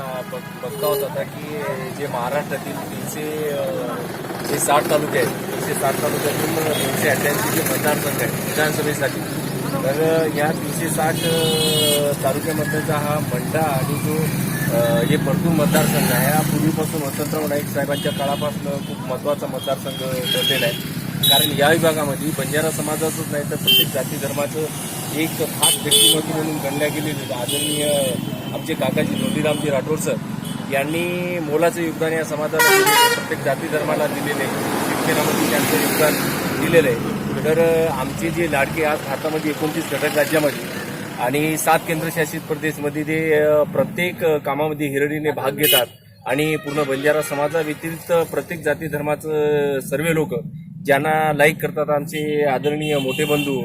बघ- बघता होत की जे महाराष्ट्रातील तीनशे जे साठ तालुके आहेत तीनशे साठ तालुक्यातून दोनशे अठ्ठ्याऐंशी जे मतदारसंघ आहेत विधानसभेसाठी तर या तीनशे साठ अं, हा मंडा आणि जो हे परतूर मतदारसंघ आहे हा पूर्वीपासून वसंतराव नाईक साहेबांच्या काळापासून खूप महत्त्वाचा मतदारसंघ ठरलेला आहे. कारण या विभागामध्ये बंजारा समाजाचंच नाही तर प्रत्येक जाती धर्माचं एक खास व्यक्तिमत्व म्हणून गणल्या गेलेली आदरणीय आमचे काकाजी जोडीरामजी राठोड सर यांनी मोलाचं योगदान या समाजाला प्रत्येक जाती धर्माला दिलेलं आहे. शिक्षणामध्ये त्यांचं योगदान दिलेलं आहे. तर आमचे जे लाडके आज भारतामध्ये एकोणतीस घटक राज्यामध्ये आणि सात केंद्रशासित प्रदेशमध्ये ते प्रत्येक कामामध्ये हिरडीने भाग घेतात आणि पूर्ण बंजारा समाजाव्यतिरिक्त प्रत्येक जाती धर्माचं सर्व लोक ज्यांना लाईक करतात आमचे आदरणीय मोठे बंधू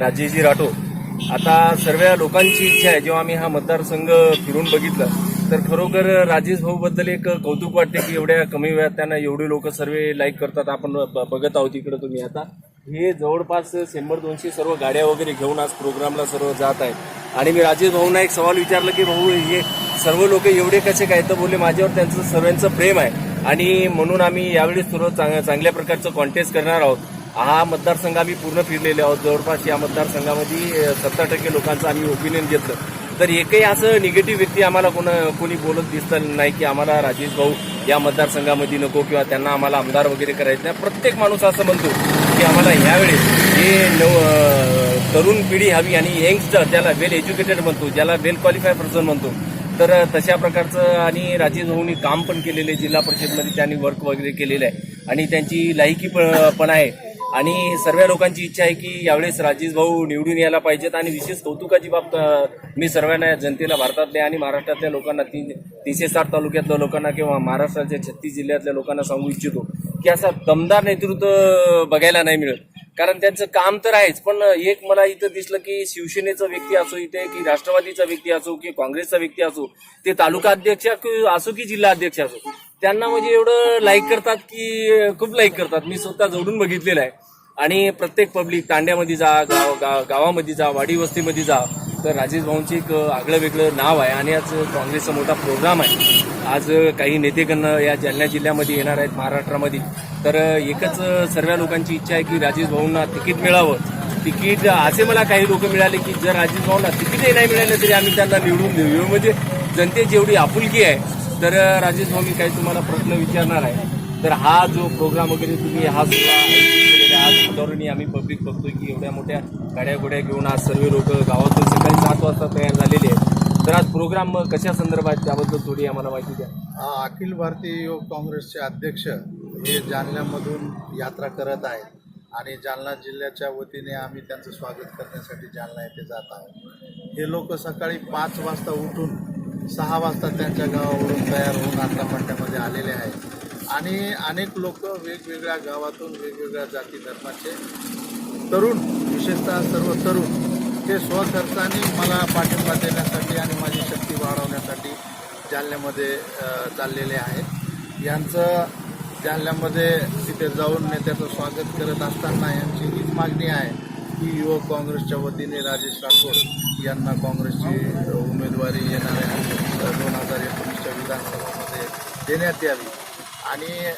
राजेजी राठोड आता सर्व लोकांची इच्छा आहे. जेव्हा आम्ही हा मतदारसंघ फिरून बघितला तर खरोखर राजेश भाऊ बद्दल एक कौतुक वाटते की एवढ्या कमी वेळात त्यांना एवढे लोक सर्व लाईक करतात. आपण ब- बघत आहोत इकडे तुम्ही आता. हे जवळपास शंभर दोनशे सर्व गाड्या वगैरे घेऊन आज प्रोग्रामला सर्व जात आहेत. आणि मी राजेश भाऊंना एक सवाल विचारलं की भाऊ हे सर्व लोक एवढे कसे काय? तर बोलले माझ्यावर त्यांचं सर्वांचं प्रेम आहे. आणि म्हणून आम्ही यावेळी सर्व चांग- चांगल्या प्रकारचं कॉन्टेस्ट करणार आहोत. हा मतदारसंघ आम्ही पूर्ण फिरलेले आहोत. जवळपास या मतदारसंघामध्ये सत्तर टक्के लोकांचं आम्ही ओपिनियन घेतलं. तर एकही असं निगेटिव्ह व्यक्ती आम्हाला कोण कोणी बोलत दिसतं नाही की आम्हाला राजेश भाऊ या मतदारसंघामध्ये नको किंवा त्यांना आम्हाला आमदार वगैरे करायचं नाही. प्रत्येक माणूस असं म्हणतो की आम्हाला यावेळेस हे नव तरुण पिढी हवी आणि यंगस्टर ज्याला वेल एज्युकेटेड म्हणतो ज्याला वेल क्वालिफाय पर्सन म्हणतो तर तशा प्रकारचं आणि राजेश भाऊनी काम पण केलेलं आहे. जिल्हा परिषदमध्ये त्यांनी वर्क वगैरे केलेलं आहे. आणि त्यांची लायकी पण पण आहे. आणि सर्व लोकांची इच्छा आहे की यावेळेस राजेश भाऊ निवडून यायला पाहिजेत आणि विशेष कौतुकाची बाब मी सर्वांना जनतेला भारतातल्या आणि महाराष्ट्रातल्या लोकांना तीन तीनशे साठ तालुक्यातल्या लोकांना किंवा महाराष्ट्राच्या छत्तीस जिल्ह्यातल्या लोकांना सांगू इच्छितो की असा दमदार नेतृत्व बघायला नाही मिळत. कारण त्यांचं काम तर आहेच पण एक मला इथं दिसलं की शिवसेनेचा व्यक्ती असो इथे की राष्ट्रवादीचा व्यक्ती असो की काँग्रेसचा व्यक्ती असो ते तालुका अध्यक्ष असो की जिल्हा अध्यक्ष असो त्यांना म्हणजे एवढं लाईक करतात की खूप लाईक करतात. मी स्वतः जोडून बघितलेलं आहे. आणि प्रत्येक पब्लिक तांड्यामध्ये जा गाव गाव गावामध्ये जा वाडी वस्तीमध्ये जा तर राजेश भाऊंची एक आगळं वेगळं नाव आहे आणि आज काँग्रेसचा मोठा प्रोग्राम आहे. आज काही नेतेगण या जालना जिल्ह्यामध्ये येणार आहेत महाराष्ट्रामध्ये. तर एकच सर्व लोकांची इच्छा आहे की राजेश भाऊंना तिकीट मिळावं. तिकीट असे मला काही लोक मिळाले की जर राजेश भाऊंना तिकीटही नाही मिळालं तरी आम्ही त्यांना निवडून देऊ म्हणजे जनतेची जेवढी आपुलकी आहे. तर राजेश भाऊ मी काही तुम्हाला प्रश्न विचारणार आहे. तर हा जो प्रोग्राम वगैरे तुम्ही हा सुद्धा आयोजित केलेला आहे, आज वातावरणी आम्ही पब्लिक बघतोय की एवढ्या मोठ्या गाड्या गोड्या घेऊन आज सर्व लोक गावातून सकाळी सात वाजता तयार झालेले आहेत. तर आज प्रोग्राम कशा संदर्भात त्याबद्दल थोडी आम्हाला माहिती द्या. अखिल भारतीय युवक काँग्रेसचे अध्यक्ष हे जालन्यामधून यात्रा करत आहेत आणि जालना जिल्ह्याच्या वतीने आम्ही त्यांचं स्वागत करण्यासाठी जालना येथे जात आहोत. हे लोक सकाळी पाच वाजता उठून सहा वाजता त्यांच्या गावावरून तयार होऊन आता आलेले आहेत. आणि अनेक लोक वेगवेगळ्या गावातून वेगवेगळ्या जाती धर्माचे तरुण विशेषतः सर्व तरुण ते स्वखर्चाने मला पाठिंबा देण्यासाठी आणि माझी शक्ती वाढवण्यासाठी जालन्यामध्ये चाललेले आहेत. यांचं जालन्यामध्ये तिथे जाऊन नेत्याचं स्वागत करत असताना यांची हीच मागणी आहे की युवक काँग्रेसच्या वतीने राजेश राठोड यांना काँग्रेसची उमेदवारी येणाऱ्या दोन हजार एकोणीसच्या विधानसभामध्ये देण्यात यावी. आणि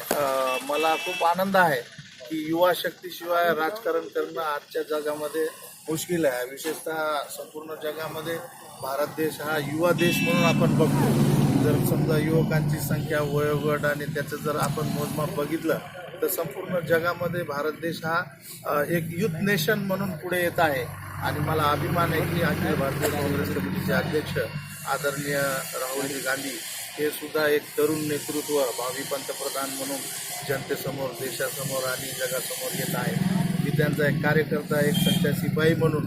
मला खूप आनंद आहे की युवा शक्तीशिवाय राजकारण करणं आजच्या जगामध्ये मुश्किल आहे. विशेषतः संपूर्ण जगामध्ये भारत देश हा युवा देश म्हणून आपण बघतो. जर समजा युवकांची संख्या वयोगट आणि त्याचं जर आपण मोजमाप बघितलं तर संपूर्ण जगामध्ये भारत देश हा एक युथ नेशन म्हणून पुढे येत आहे. आणि मला अभिमान आहे की अखिल भारतीय काँग्रेस कमिटीचे अध्यक्ष आदरणीय राहुल गांधी हे सुद्धा एक तरुण नेतृत्व भावी पंतप्रधान म्हणून जनतेसमोर देशासमोर आणि जगासमोर येत आहे. मी त्यांचा एक कार्यकर्ता एक सच्चा शिपाई म्हणून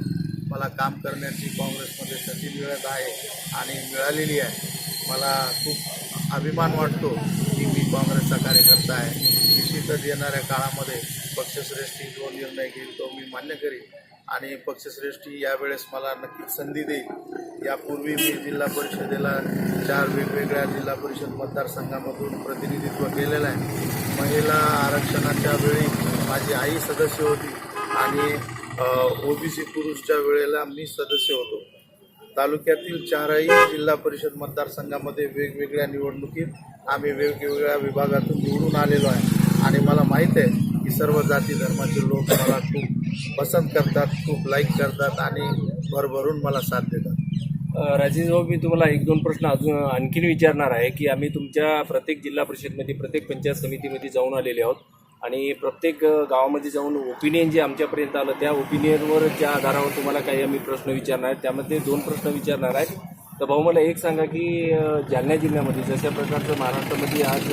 मला काम करण्याची काँग्रेसमध्ये संधी मिळत आहे आणि मिळालेली आहे. मला खूप अभिमान वाटतो की मी काँग्रेसचा कार्यकर्ता आहे. निश्चितच येणाऱ्या काळामध्ये पक्षश्रेष्ठी जो निर्णय घेईल तो मी मान्य करीन. आणि पक्षश्रेष्ठी यावेळेस मला नक्कीच संधी देईल. यापूर्वी मी जिल्हा परिषदेला चार वेगवेगळ्या जिल्हा परिषद मतदारसंघामधून प्रतिनिधित्व केलेलं आहे. महिला आरक्षणाच्या वेळी माझी आई सदस्य होती आणि ओबीसी पुरुषच्या वेळेला मी सदस्य होतो. तालुक्यातील चारही जिल्हा परिषद मतदारसंघामध्ये वेगवेगळ्या निवडणुकीत आम्ही वेगवेगळ्या विभागातून निवडून आलेलो आहे. आणि मला माहीत आहे की सर्व जाती धर्माचे लोक मला खूप पसंत करतात खूप लाईक करतात आणि भरभरून मला साथ देतात. राजेश भाऊ मी तुम्हाला एक दोन प्रश्न अजून आणखीन विचारणार आहे की आम्ही तुमच्या प्रत्येक जिल्हा परिषदमध्ये प्रत्येक पंचायत समितीमध्ये जाऊन आलेले आहोत. आणि प्रत्येक गावामध्ये जाऊन ओपिनियन जे आमच्यापर्यंत आलं त्या ओपिनियनवर ज्या आधारावर तुम्हाला काही आम्ही प्रश्न विचारणार आहेत त्यामध्ये दोन प्रश्न विचारणार आहेत. तर भाऊ मला एक सांगा की जालना जिल्ह्यामध्ये जशा प्रकारचं महाराष्ट्रामध्ये आज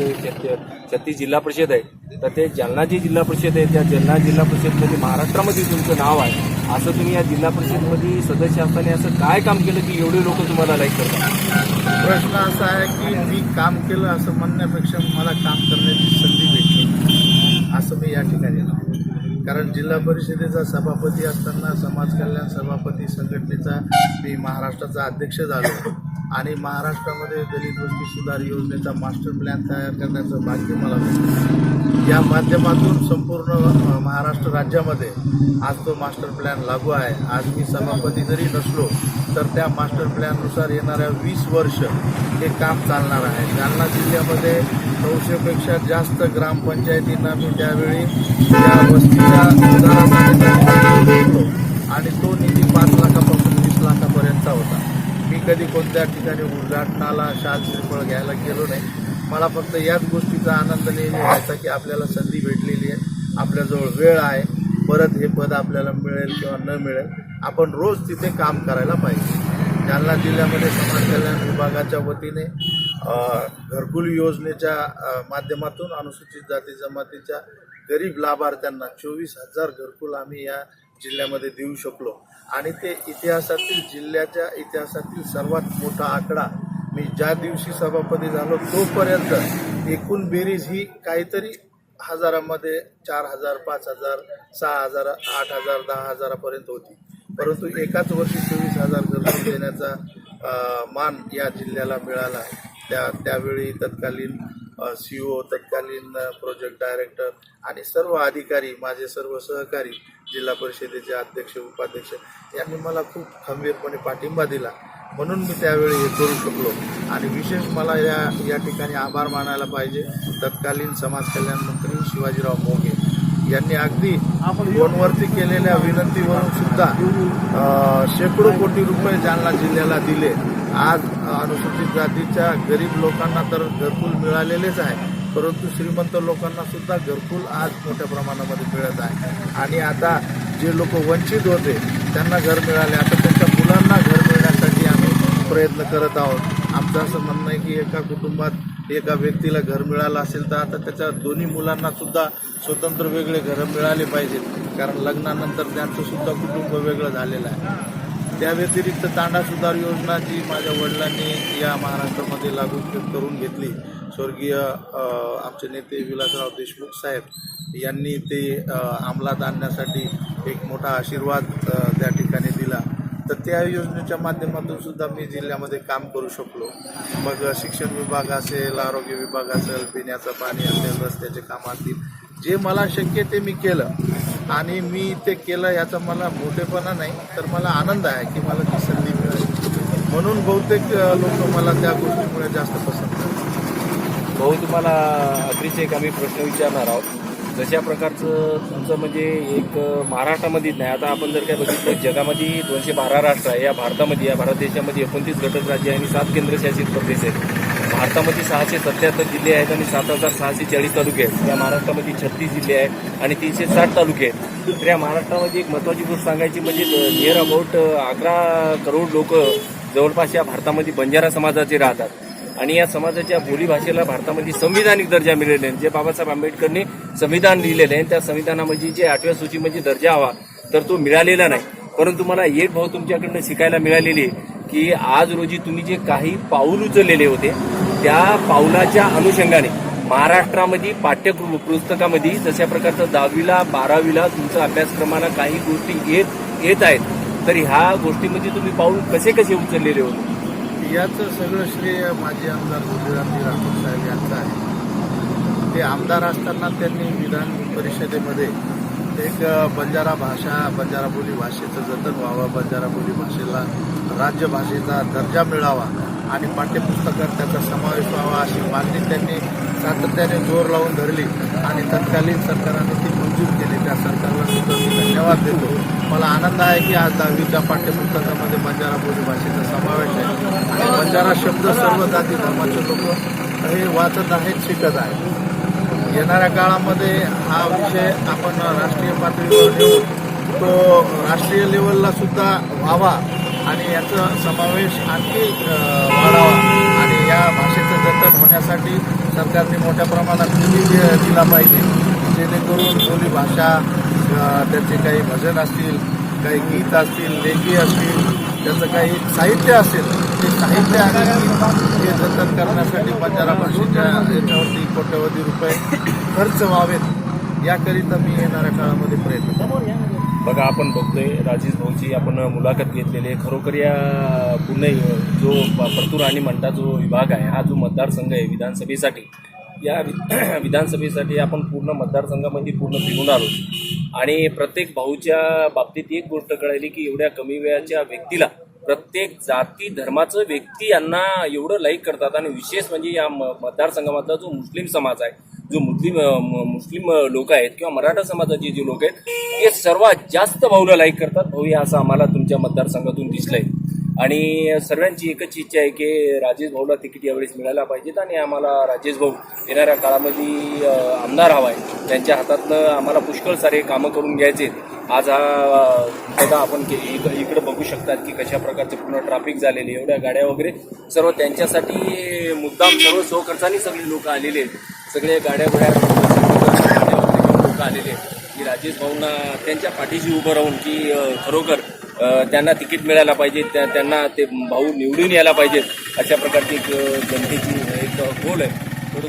छत्तीस जिल्हा परिषद आहे तर ते जालना जी जिल्हा परिषद आहे त्या जालना जिल्हा परिषदमध्ये महाराष्ट्रामध्ये तुमचं नाव आहे. असं तुम्ही या जिल्हा परिषदमध्ये सदस्य असताना असं काय काम केलं की एवढे लोक तुम्हाला लाईक करतात? प्रश्न असा आहे की मी काम केलं असं म्हणण्यापेक्षा मला काम करण्याची संधी भेटली असं मी या ठिकाणी कारण जिल्हा परिषदेचा सभापती असताना समाज कल्याण सभापती संघटनेचा मी महाराष्ट्राचा अध्यक्ष झालो. आणि महाराष्ट्रामध्ये दलित वस्ती सुधार योजनेचा मास्टर प्लॅन तयार करण्याचं भाग्य मला मिळतं या माध्यमातून संपूर्ण महाराष्ट्र राज्यामध्ये आज तो मास्टर प्लॅन लागू आहे. आज मी सभापती जरी नसलो तर त्या मास्टर प्लॅननुसार येणाऱ्या वीस वर्ष हे काम चालणार आहे. जालना जिल्ह्यामध्ये नऊशेपेक्षा जास्त ग्रामपंचायतींना मी त्यावेळी या वस्तीच्या सुधारासाठी आणि तो निधी पाच लाखापासून वीस लाखापर्यंतचा होता मी कधी कोणत्या ठिकाणी उद्घाटनाला शाल श्रीफळ घ्यायला गेलो नाही. मला फक्त याच गोष्टीचा आनंद नेहमी व्हायचा की आपल्याला संधी भेटलेली आहे. आपल्याजवळ वेळ आहे. परत हे पद आपल्याला मिळेल किंवा न मिळेल. आपण रोज तिथे काम करायला पाहिजे. जालना जिल्ह्यामध्ये समाज कल्याण विभागाच्या वतीने घरकुल योजनेच्या माध्यमातून अनुसूचित जाती जमातीच्या गरीब लाभार्थ्यांना चोवीस हजार घरकुल आम्ही या जिल्ह्यामध्ये देऊ शकलो. आणि ते इतिहासातील जिल्ह्याच्या इतिहासातील सर्वात मोठा आकडा मी ज्या दिवशी सभापती झालो तोपर्यंत एकूण बेरीज ही काहीतरी हजारामध्ये चार हजार पाच हजार सहा हजार आठ हजार दहा हजारापर्यंत होती. परंतु एकाच वर्षी चोवीस हजार घरकुल देण्याचा मान या जिल्ह्याला मिळाला. त्या त्यावेळी तत्कालीन सी ओ तत्कालीन प्रोजेक्ट डायरेक्टर आणि सर्व अधिकारी माझे सर्व सहकारी जिल्हा परिषदेचे अध्यक्ष उपाध्यक्ष यांनी मला खूप खंबीरपणे पाठिंबा दिला. म्हणून मी त्यावेळी हे करू शकलो. आणि विशेष मला या या ठिकाणी आभार मानायला पाहिजे. तत्कालीन समाज कल्याण मंत्री शिवाजीराव मोघे यांनी अगदी फोनवरती केलेल्या विनंतीवरून सुद्धा शेकडो कोटी रुपये जालना जिल्ह्याला दिले. आज अनुसूचित जातीच्या गरीब लोकांना तर घरकुल मिळालेलेच आहे परंतु श्रीमंत लोकांना सुद्धा घरकुल आज मोठ्या प्रमाणामध्ये मिळत आहे. आणि आता जे लोक वंचित होते त्यांना घर मिळाले. आता त्यांच्या मुलांना घर मिळण्यासाठी आम्ही प्रयत्न करत आहोत. आमचं असं म्हणणं आहे की एका कुटुंबात एका व्यक्तीला घर मिळालं असेल तर आता त्याच्या दोन्ही मुलांना सुद्धा स्वतंत्र वेगळे घरं मिळाले पाहिजेत. कारण लग्नानंतर त्यांचं सुद्धा कुटुंब वेगळं झालेलं आहे. त्या व्यतिरिक्त तांडा सुधार योजना जी माझ्या वडिलांनी या महाराष्ट्रामध्ये लागू करून घेतली स्वर्गीय आमचे नेते विलासराव देशमुख साहेब यांनी ते अंमलात आणण्यासाठी एक मोठा आशीर्वाद त्या ठिकाणी दिला. तर त्या योजनेच्या माध्यमातून सुद्धा मी जिल्ह्यामध्ये काम करू शकलो. मग शिक्षण विभाग असेल आरोग्य विभाग असेल पिण्याचं पाणी असेल रस्त्याचे कामं असतील जे मला शक्य ते मी केलं. आणि मी ते केलं याचा मला मोठेपणा नाही तर मला आनंद आहे की मला ती संधी मिळाली. म्हणून बहुतेक लोक मला त्या गोष्टीमुळे जास्त पसंत करतात. भाऊ तुम्हाला अगदीच एक आम्ही प्रश्न विचारणार आहोत. जशा प्रकारचं तुमचं म्हणजे एक महाराष्ट्रामध्ये नाही आता आपण जर काय बघितलं जगामध्ये दोनशे बारा राष्ट्र आहे. या भारतामध्ये या भारत देशामध्ये एकोणतीस घटक राज्य आहे आणि सात केंद्रशासित प्रदेश आहेत. भारतामध्ये सहाशे सत्याहत्तर जिल्हे आहेत आणि सात हजार सहाशे चाळीस तालुके आहेत. या महाराष्ट्रामध्ये छत्तीस जिल्हे आहेत आणि तीनशे साठ तालुके आहेत. तर या महाराष्ट्रामध्ये एक महत्त्वाची गोष्ट सांगायची म्हणजे नियर अबाउट अकरा करोड लोक जवळपास या भारतामध्ये बंजारा समाजाचे राहतात. आणि या समाजाच्या बोलीभाषेला भारतामध्ये संविधानिक दर्जा मिळालेला आहे. जे बाबासाहेब आंबेडकरने संविधान लिहिलेलं आहे त्या संविधानामध्ये जे आठव्या सूचीमध्ये दर्जा हवा तर तो मिळालेला नाही. परंतु मला एक भाऊ तुमच्याकडनं शिकायला मिळालेली आहे की आज रोजी तुम्ही जे काही पाऊल उचललेले होते त्या पाऊलाच्या अनुषंगाने महाराष्ट्रामध्ये पाठ्य पुस्तकामध्ये जशा प्रकारचं दहावीला बारावीला तुमचं अभ्यासक्रमाला काही गोष्टी येत येत आहेत तर ह्या गोष्टीमध्ये तुम्ही पाऊल कसे कसे उचललेले होते? याचं सगळं श्रेय माजी आमदार गुजराती राठोड साहेब यांचं आहे. ते आमदार असताना त्यांनी विधान परिषदेमध्ये एक बंजारा भाषा बंजारा बोली भाषेचं जतन व्हावं बंजारा बोली भाषेला राज्यभाषेचा दर्जा मिळावा आणि पाठ्यपुस्तकात त्याचा समावेश व्हावा अशी मागणी त्यांनी सातत्याने जोर लावून धरली आणि तत्कालीन सरकारने ती मंजूर केली. त्या सरकारला सुद्धा मी धन्यवाद देतो. मला आनंद आहे की आज दहावीच्या पाठ्यपुस्तकामध्ये बंजारा बोली भाषेचा समावेश आहे. आणि बंजारा शब्द सर्व जाती धर्माचे लोक हे वाचत आहेत शिकत आहेत. येणाऱ्या काळामध्ये हा विषय आपण राष्ट्रीय पातळीवर घेऊन तो राष्ट्रीय लेवलला सुद्धा व्हावा. आणि याचा समावेश आणखी वाढावा. आणि या भाषेचं जतन होण्यासाठी सरकारने मोठ्या प्रमाणात निधी दिला पाहिजे. जेणेकरून बोली भाषा त्याचे काही भजन असतील काही गीत असतील लेखी असतील त्याचं काही साहित्य असेल ते साहित्य आणि हे जतन करण्यासाठी बंजारा भाषेच्या याच्यावरती कोट्यवधी रुपये खर्च व्हावेत याकरिता मी येणाऱ्या काळामध्ये प्रयत्न करतो. बघा आपण बघतोय राजेश भाऊची आपण मुलाखत घेतलेली आहे. खरोखर या पुणे जो प- परतूर आणि मंठा जो विभाग आहे हा जो मतदारसंघ आहे विधानसभेसाठी या विधानसभेसाठी आपण पूर्ण मतदारसंघामध्ये पूर्ण फिरून आलो. आणि प्रत्येक भाऊच्या बाबतीत एक गोष्ट कळाली की एवढ्या कमी वेळाच्या व्यक्तीला प्रत्येक जाती धर्माचं व्यक्ती यांना एवढं लाईक करतात. आणि विशेष म्हणजे या मतदारसंघामधला जो मुस्लिम समाज आहे जो मुस्लिम मुस्लिम लोक आहेत किंवा मराठा समाजाचे जे लोक आहेत ते सर्वात जास्त भाऊला लाईक करतात. भाऊ हे असं आम्हाला तुमच्या मतदारसंघातून दिसलंय. आणि सर्वांची एकच इच्छा आहे की राजेश भाऊला तिकीट यावेळेस मिळायला पाहिजेत आणि आम्हाला राजेश भाऊ येणाऱ्या काळामध्ये आमदार हवा आहे. त्यांच्या हातातनं आम्हाला पुष्कळ सारे कामं करून घ्यायचे. आज हा बघा आपण इकडे बघू शकतात की कशा प्रकारचे पूर्ण ट्रॅफिक झालेले एवढ्या गाड्या वगैरे. सर्व त्यांच्यासाठी मुद्दाम सर्व स्वखर्चाने सगळे लोक आलेले आहेत. सगळे गाड्या गोड्या लोक आलेले आहेत. की राजेश भाऊंना त्यांच्या पाठीशी उभं राहून की खरोखर त्यांना तिकीट मिळायला पाहिजे त्या त्यांना ते भाऊ निवडून यायला पाहिजेत अशा प्रकारची एक जनतेची एक गोल आहे. थोडं